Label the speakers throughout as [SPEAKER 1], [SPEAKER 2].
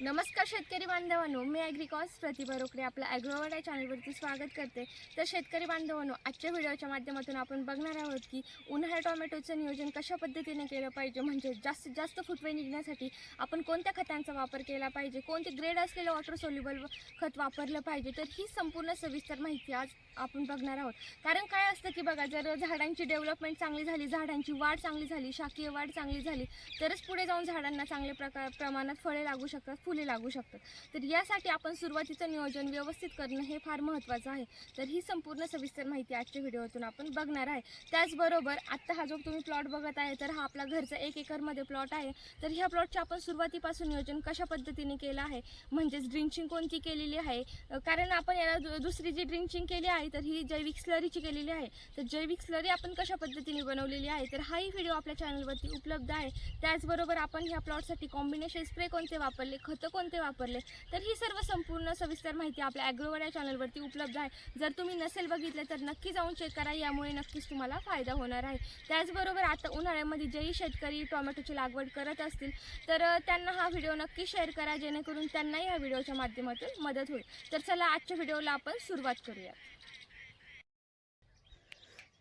[SPEAKER 1] नमस्कार शेतकरी बांधवांनो मी ॲग्रिकॉस प्रतिभा रोकडे आपल्या ॲग्रोवाडा चॅनलवरती स्वागत करते. तर शेतकरी बांधवांनो आजच्या व्हिडिओच्या माध्यमातून आपण बघणार आहोत की उन्हाळ्या टोमॅटोचं नियोजन कशा पद्धतीने केलं पाहिजे म्हणजे जास्तीत जास्त फुटवे निघण्यासाठी आपण कोणत्या खतांचा वापर केला पाहिजे कोणते ग्रेड असलेलं वॉटर सोल्युबल खत वापरलं पाहिजे तर ही संपूर्ण सविस्तर माहिती आज आपण बघणार आहोत. कारण काय असतं की बघा जर झाडांची डेव्हलपमेंट चांगली झाली झाडांची वाढ चांगली झाली शाकीय वाढ चांगली झाली तरच पुढे जाऊन झाडांना चांगल्या प्रकार प्रमाणात फळे लागू शकतात. फुले लागू शकतात. तर यासाठी आपण सुरुवातीचं नियोजन व्यवस्थित करणं हे फार महत्त्वाचं आहे. तर ही संपूर्ण सविस्तर माहिती आजच्या व्हिडिओतून आपण बघणार आहे. त्याचबरोबर आत्ता हा जो तुम्ही प्लॉट बघत आहे तर हा आपला घरचा एक एकरमध्ये प्लॉट आहे. तर ह्या प्लॉटचे आपण सुरुवातीपासून नियोजन कशा पद्धतीने केलं आहे? म्हणजेच ड्रिंचिंग कोणती केलेली आहे? कारण आपण याला दु- दुसरी जी ड्रिंचिंग केली आहे तर ही जैविक स्लरीची केलेली आहे. तर जैविक स्लरी आपण कशा पद्धतीने बनवलेली आहे? तर हाही व्हिडिओ आपल्या चॅनलवरती उपलब्ध आहे. त्याचबरोबर आपण ह्या प्लॉटसाठी कॉम्बिनेशन स्प्रे कोणते वापरले? खत कोणते वापरले. तर ही सर्व संपूर्ण सविस्तर माहिती आपल्या ॲग्रोवर या चॅनलवरती उपलब्ध आहे. जर तुम्ही नसेल बघितले तर नक्की जाऊन चेक करा. यामुळे नक्कीच तुम्हाला फायदा होणार आहे. त्याचबरोबर आता उन्हाळ्यामध्ये जेही शेतकरी टोमॅटोची लागवड करत असतील तर त्यांना हा व्हिडिओ नक्की शेअर करा. जेणेकरून त्यांनाही ह्या व्हिडिओच्या माध्यमातून मदत होईल. तर चला आजच्या व्हिडिओला आपण सुरुवात करूया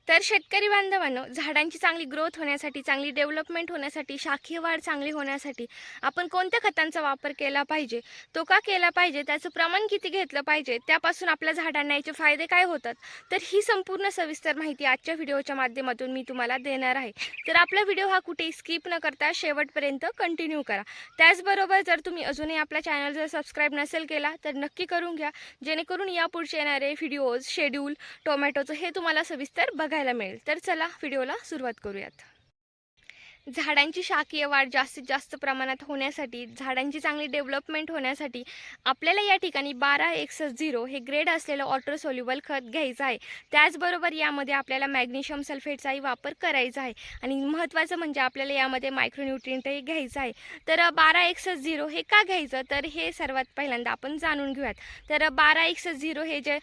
[SPEAKER 1] तर शेतकरी बांधवांनो झाडांची चांगली ग्रोथ होण्यासाठी चांगली डेव्हलपमेंट होण्यासाठी शाखीय वाढ चांगली होण्यासाठी आपण कोणत्या खतांचा वापर केला पाहिजे तो का केला पाहिजे त्याचं प्रमाण किती घेतलं पाहिजे त्यापासून आपल्या झाडांना याचे फायदे काय होतात? तर ही संपूर्ण सविस्तर माहिती आजच्या व्हिडिओच्या माध्यमातून मी तुम्हाला देणार आहे. तर आपला व्हिडिओ हा कुठेही स्किप न करता शेवटपर्यंत कंटिन्यू करा. त्याचबरोबर जर तुम्ही अजूनही आपला चॅनल जर सबस्क्राईब नसेल केला तर नक्की करून घ्या. जेणेकरून यापुढचे येणारे व्हिडिओज शेड्यूल टोमॅटोचं हे तुम्हाला सविस्तर बघा बघायला मिळेल. तर चला व्हिडिओला सुरुवात करूयात. झाडांची शाकीय वाढ जास्तीत जास्त प्रमाणात होण्यासाठी झाडांची चांगली डेव्हलपमेंट होण्यासाठी आपल्याला या ठिकाणी बारा एक्सस झिरो हे ग्रेड असलेलं वॉटर सोल्युबल खत घ्यायचं आहे. त्याचबरोबर यामध्ये आपल्याला मॅग्नेशियम सल्फेटचाही वापर करायचा आहे. आणि महत्त्वाचं म्हणजे आपल्याला यामध्ये मायक्रोन्युट्रियंटही घ्यायचं आहे. तर बारा एक्सस झिरो हे का घ्यायचं? तर हे सर्वात पहिल्यांदा आपण जाणून घेऊयात. तर बारा एक्सस झिरो हे जे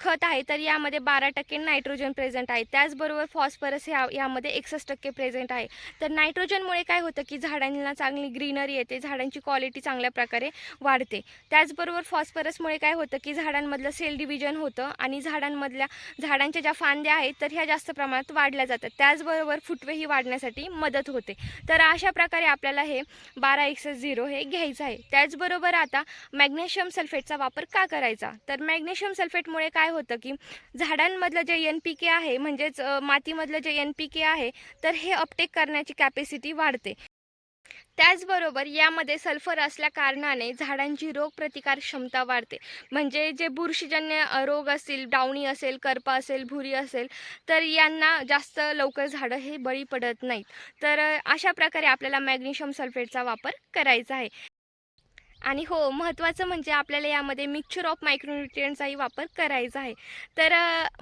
[SPEAKER 1] खत आहे तर यामध्ये बारा टक्के नायट्रोजन प्रेझेंट आहे. त्याचबरोबर फॉस्फरस ह्या यामध्ये एकसष्ट टक्के प्रेझेंट आहे. तर नायट्रोजनमुळे काय होतं की झाडांना चांगली ग्रीनरी येते झाडांची क्वालिटी चांगल्या प्रकारे वाढते. त्याचबरोबर फॉस्फरसमुळे काय होतं की झाडांमधलं सेल डिव्हिजन होतं आणि झाडांमधल्या झाडांच्या ज्या फांद्या आहेत तर ह्या जास्त प्रमाणात वाढल्या जातात. त्याचबरोबर फुटवेही वाढण्यासाठी मदत होते. तर अशा प्रकारे आपल्याला हे बारा एक्सेस झिरो हे घ्यायचं आहे. त्याचबरोबर आता मॅग्नेशियम सल्फेटचा वापर का करायचा? तर मॅग्नेशियम सल्फेटमुळे काय होतं की झाडांमधलं जे एन पी के आहे म्हणजेच मातीमधलं जे एन पी के आहे तर हे अपटेक करण्याची कॅपॅसिटी वाढते. त्याचबरोबर यामध्ये सल्फर असल्या कारणाने झाडांची रोगप्रतिकार क्षमता वाढते. म्हणजे जे बुरशीजन्य रोग असतील डावणी असेल करपा असेल भुरी असेल तर यांना जास्त लवकर झाडं हे बळी पडत नाहीत. तर अशा प्रकारे आपल्याला मॅग्नेशियम सल्फेटचा वापर करायचा आहे. आणि हो महत्त्वाचं म्हणजे आपल्याला यामध्ये मिक्सचर ऑफ मायक्रोन्युट्रियंटचाही वापर करायचा आहे. तर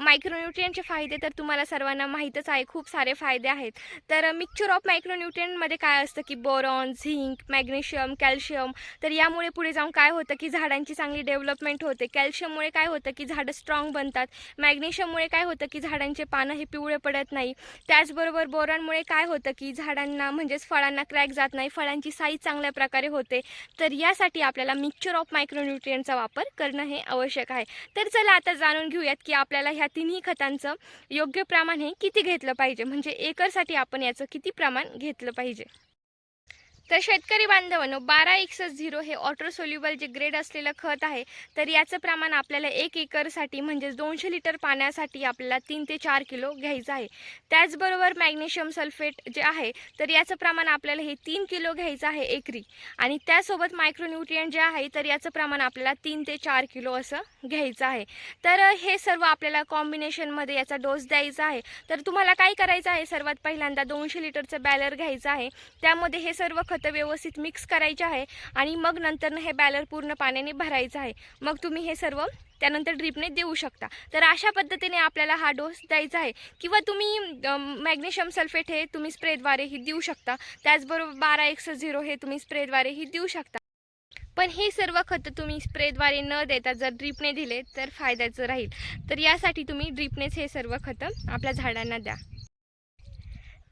[SPEAKER 1] मायक्रोन्युट्रियंटचे फायदे तर तुम्हाला सर्वांना माहीतच आहे खूप सारे फायदे आहेत. तर मिक्सचर ऑफ मायक्रोन्युट्रियंटमध्ये काय असतं की बोरॉन झिंक मॅग्नेशियम कॅल्शियम तर यामुळे पुढे जाऊन काय होतं की झाडांची चांगली डेव्हलपमेंट होते. कॅल्शियममुळे काय होतं की झाडं स्ट्रॉंग बनतात. मॅग्नेशियममुळे काय होतं की झाडांचे पानं हे पिवळे पडत नाही. त्याचबरोबर बोरॉनमुळे काय होतं की झाडांना म्हणजेच फळांना क्रॅक जात नाही. फळांची साईज चांगल्या प्रकारे होते. तर यासाठी आपल्याला मिक्सचर ऑफ मायक्रोन्युट्रियनचा वापर करणं हे आवश्यक आहे. तर चला आता जाणून घेऊयात की आपल्याला ह्या तिन्ही खतांचं योग्य प्रमाण हे किती घेतलं पाहिजे. म्हणजे एकरसाठी आपण याचं किती प्रमाण घेतलं पाहिजे? तर शेतकरी बांधवांनो बारा एक्सस झिरो हे ऑटर सोल्युबल जे ग्रेड असलेलं खत आहे तर याचं प्रमाण आपल्याला एक एकरसाठी म्हणजेच दोनशे लिटर पाण्यासाठी आपल्याला तीन ते चार किलो घ्यायचं आहे. त्याचबरोबर मॅग्नेशियम सल्फेट जे आहे तर याचं प्रमाण आपल्याला हे तीन किलो घ्यायचं आहे एकरी. आणि त्यासोबत मायक्रोन्युट्रियंट जे आहे तर याचं प्रमाण आपल्याला तीन ते चार किलो असं घ्यायचं आहे. तर हे सर्व आपल्याला कॉम्बिनेशनमध्ये याचा डोस द्यायचा आहे. तर तुम्हाला काय करायचं आहे? सर्वात पहिल्यांदा दोनशे लिटरचं बॅलर घ्यायचं आहे. त्यामध्ये हे सर्व खतं व्यवस्थित मिक्स करायचे आहे आणि मग नंतरनं हे बॅलर पूर्ण पाण्याने भरायचं आहे. मग तुम्ही हे सर्व त्यानंतर ड्रीपने देऊ शकता. तर अशा पद्धतीने आपल्याला हा डोस द्यायचा आहे. किंवा तुम्ही मॅग्नेशियम सल्फेट हे तुम्ही स्प्रेद्वारेही देऊ शकता. त्याचबरोबर बारा एक्स झिरो हे तुम्ही स्प्रेद्वारेही देऊ शकता. पण हे सर्व खतं तुम्ही स्प्रेद्वारे न देता जर ड्रीपने दिले तर फायद्याचं राहील. तर यासाठी तुम्ही ड्रीपनेच हे सर्व खतं आपल्या झाडांना द्या.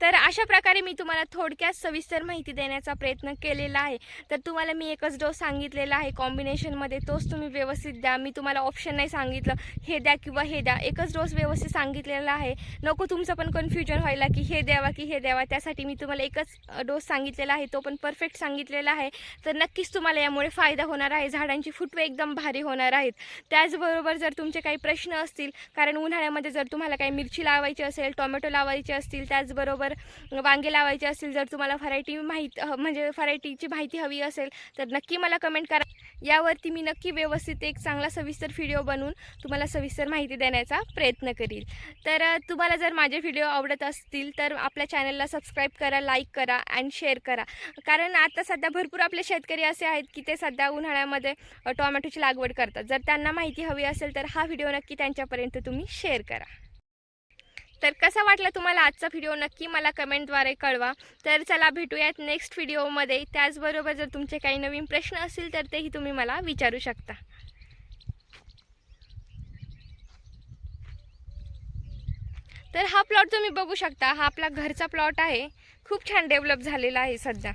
[SPEAKER 1] तर अशा प्रकारे मी तुम्हाला थोडक्यात सविस्तर माहिती देण्याचा प्रयत्न केलेला आहे. तर तुम्हाला मी एकच डोस सांगितलेला आहे. कॉम्बिनेशनमध्ये तोच तुम्ही व्यवस्थित द्या. मी तुम्हाला ऑप्शन नाही सांगितलं. हे द्या किंवा हे द्या. एकच डोस व्यवस्थित सांगितलेला आहे. नको तुमचं पण कन्फ्युजन व्हायला की हे द्यावा की हे द्यावा. त्यासाठी मी तुम्हाला एकच डोस सांगितलेला आहे. तो पण परफेक्ट सांगितलेला आहे. तर नक्कीच तुम्हाला यामुळे फायदा होणार आहे. झाडांची फुटवे एकदम भारी होणार आहेत. त्याचबरोबर जर तुमचे काही प्रश्न असतील कारण उन्हाळ्यामध्ये जर तुम्हाला काही मिरची लावायची असेल टोमॅटो लावायचे असतील त्याचबरोबर वांगे लावायचे असतील जर तुम्हाला व्हरायटी माहीत म्हणजे व्हरायटीची माहिती हवी असेल तर नक्की मला कमेंट करा. यावरती मी नक्की व्यवस्थित एक चांगला सविस्तर व्हिडिओ बनवून तुम्हाला सविस्तर माहिती देण्याचा प्रयत्न करील. तर तुम्हाला जर माझे व्हिडिओ आवडत असतील तर आपल्या चॅनलला सबस्क्राईब करा लाईक करा अँड शेअर करा. कारण आता सध्या भरपूर आपले शेतकरी असे आहेत की ते सध्या उन्हाळ्यामध्ये टोमॅटोची लागवड करतात. जर त्यांना माहिती हवी असेल तर हा व्हिडिओ नक्की त्यांच्यापर्यंत तुम्ही शेअर करा. तर कसा वाटला तुम्हाला आजचा व्हिडिओ नक्की मला कमेंटद्वारे कळवा. तर चला भेटूयात नेक्स्ट व्हिडिओमध्ये त्याचबरोबर जर तुमचे काही नवीन प्रश्न असतील तर तेही तुम्ही मला विचारू शकता. तर हा प्लॉट तुम्ही बघू शकता. हा आपला घरचा प्लॉट आहे. खूप छान डेव्हलप झालेला आहे सध्या.